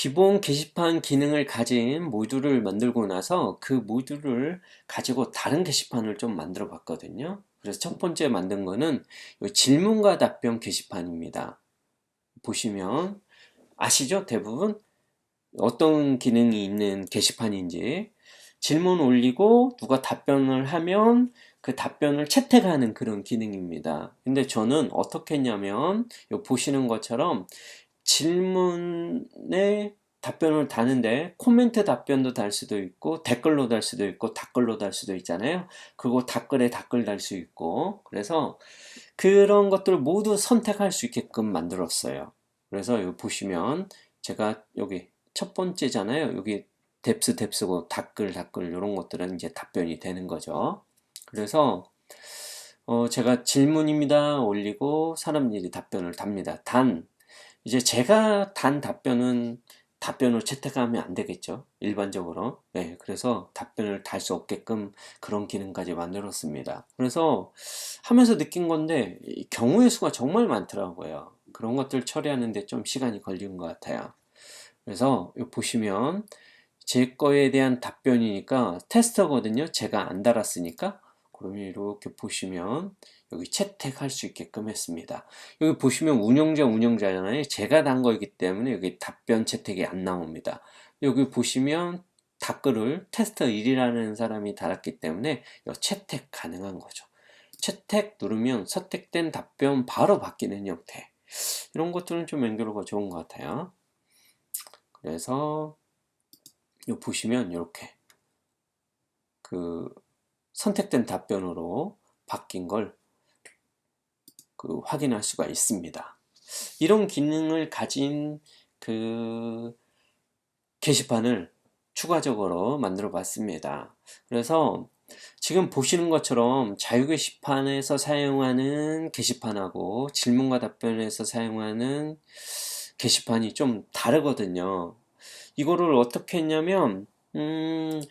기본 게시판 기능을 가진 모듈을 만들고 나서 그 모듈을 가지고 다른 게시판을 좀 만들어 봤거든요. 그래서 첫 번째 만든 거는 이 질문과 답변 게시판입니다. 보시면 아시죠? 대부분 어떤 기능이 있는 게시판인지 질문 올리고 누가 답변을 하면 그 답변을 채택하는 그런 기능입니다. 근데 저는 어떻게 했냐면 요 보시는 것처럼 질문에 답변을 다는데 코멘트 답변도 달 수도 있고 댓글로 달 수도 있고 댓글로 달 수도 있잖아요. 그리고 댓글에 댓글 달 수 있고 그래서 그런 것들을 모두 선택할 수 있게끔 만들었어요. 그래서 여기 보시면 제가 여기 첫 번째잖아요. 여기 뎁스 뎁스고 댓글 댓글 이런 것들은 이제 답변이 되는 거죠. 그래서 어 제가 질문입니다 올리고 사람들이 답변을 답니다. 단 이제 제가 단 답변은 답변을 채택하면 안 되겠죠. 일반적으로. 네, 그래서 답변을 달 수 없게끔 그런 기능까지 만들었습니다. 그래서 하면서 느낀 건데 경우의 수가 정말 많더라고요. 그런 것들 처리하는데 좀 시간이 걸리는 것 같아요. 그래서 보시면 제 거에 대한 답변이니까 테스터거든요. 제가 안 달았으니까. 그러면 이렇게 보시면 여기 채택할 수 있게끔 했습니다. 여기 보시면 운영자 운영자잖아요. 제가 단 거이기 때문에 여기 답변 채택이 안 나옵니다. 여기 보시면 댓글을 테스터 1이라는 사람이 달았기 때문에 채택 가능한 거죠. 채택 누르면 선택된 답변 바로 바뀌는 형태. 이런 것들은 좀 맹도로가 좋은 것 같아요. 그래서 요 보시면 이렇게 그 선택된 답변으로 바뀐 걸 그 확인할 수가 있습니다. 이런 기능을 가진 그 게시판을 추가적으로 만들어 봤습니다. 그래서 지금 보시는 것처럼 자유 게시판에서 사용하는 게시판하고 질문과 답변에서 사용하는 게시판이 좀 다르거든요. 이거를 어떻게 했냐면 음,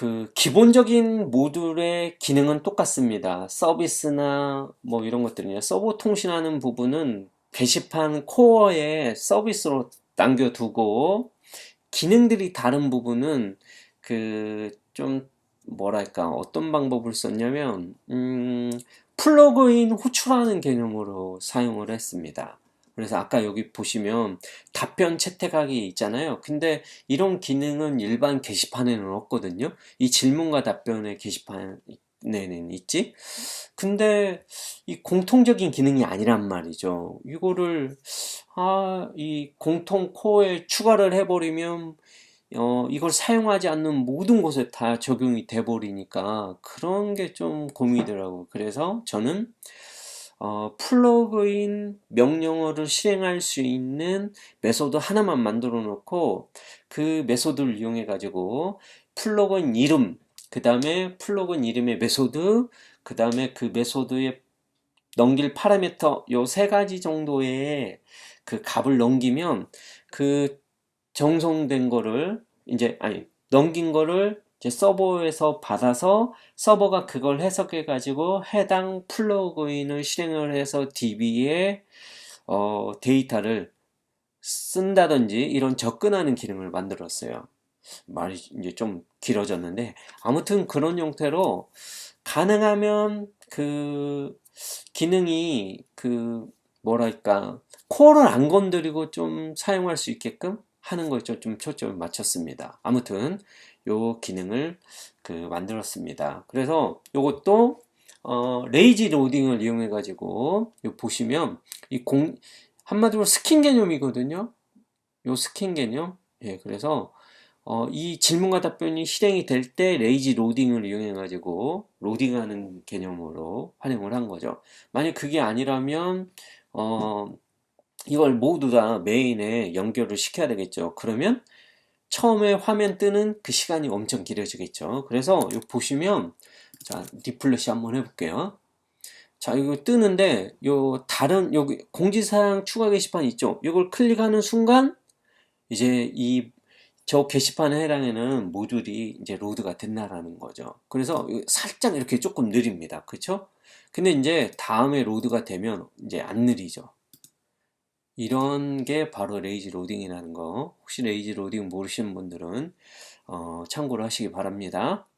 그 기본적인 모듈의 기능은 똑같습니다. 서비스나 뭐 이런 것들이요. 서버 통신하는 부분은 게시판 코어에 서비스로 남겨두고 기능들이 다른 부분은 그 좀 뭐랄까 어떤 방법을 썼냐면 음 플러그인 호출하는 개념으로 사용을 했습니다. 그래서 아까 여기 보시면 답변 채택하기 있잖아요. 근데 이런 기능은 일반 게시판에는 없거든요. 이 질문과 답변의 게시판에는 있지. 근데 이 공통적인 기능이 아니란 말이죠. 이거를 아, 이 공통 코어에 추가를 해버리면 어, 이걸 사용하지 않는 모든 곳에 다 적용이 돼 버리니까 그런 게 좀 고민이더라고. 그래서 저는 어, 플러그인 명령어를 실행할 수 있는 메소드 하나만 만들어 놓고 그 메소드를 이용해 가지고 플러그인 이름 그 다음에 플러그인 이름의 메소드 그 다음에 그 메소드에 넘길 파라미터 요 세 가지 정도의 그 값을 넘기면 그 정성된 거를 이제 아니 넘긴 거를 이제 서버에서 받아서 서버가 그걸 해석해 가지고 해당 플러그인을 실행을 해서 DB에 어, 데이터를 쓴다든지 이런 접근하는 기능을 만들었어요. 말이 이제 좀 길어졌는데 아무튼 그런 형태로 가능하면 그 기능이 그 뭐랄까 코어를 안 건드리고 좀 사용할 수 있게끔 하는 거에 좀 초점을 맞췄습니다. 아무튼 요 기능을 그 만들었습니다. 그래서 요것도 어, 레이지 로딩을 이용해 가지고 요 보시면 이 공 한마디로 스킨 개념이거든요. 요 스킨 개념. 예, 그래서 어, 이 질문과 답변이 실행이 될 때 레이지 로딩을 이용해 가지고 로딩하는 개념으로 활용을 한 거죠. 만약 그게 아니라면 어, 이걸 모두 다 메인에 연결을 시켜야 되겠죠. 그러면 처음에 화면 뜨는 그 시간이 엄청 길어지겠죠. 그래서 여기 보시면 자 리플래시 한번 해볼게요. 자 이거 뜨는데 요 다른 여기 공지사항 추가 게시판 있죠. 이걸 클릭하는 순간 이제 이 저 게시판에 해당하는 모듈이 이제 로드가 된다라는 거죠. 그래서 살짝 이렇게 조금 느립니다. 그렇죠? 근데 이제 다음에 로드가 되면 이제 안 느리죠. 이런 게 바로 레이지 로딩이라는 거. 혹시 레이지 로딩 모르시는 분들은 어, 참고를 하시기 바랍니다.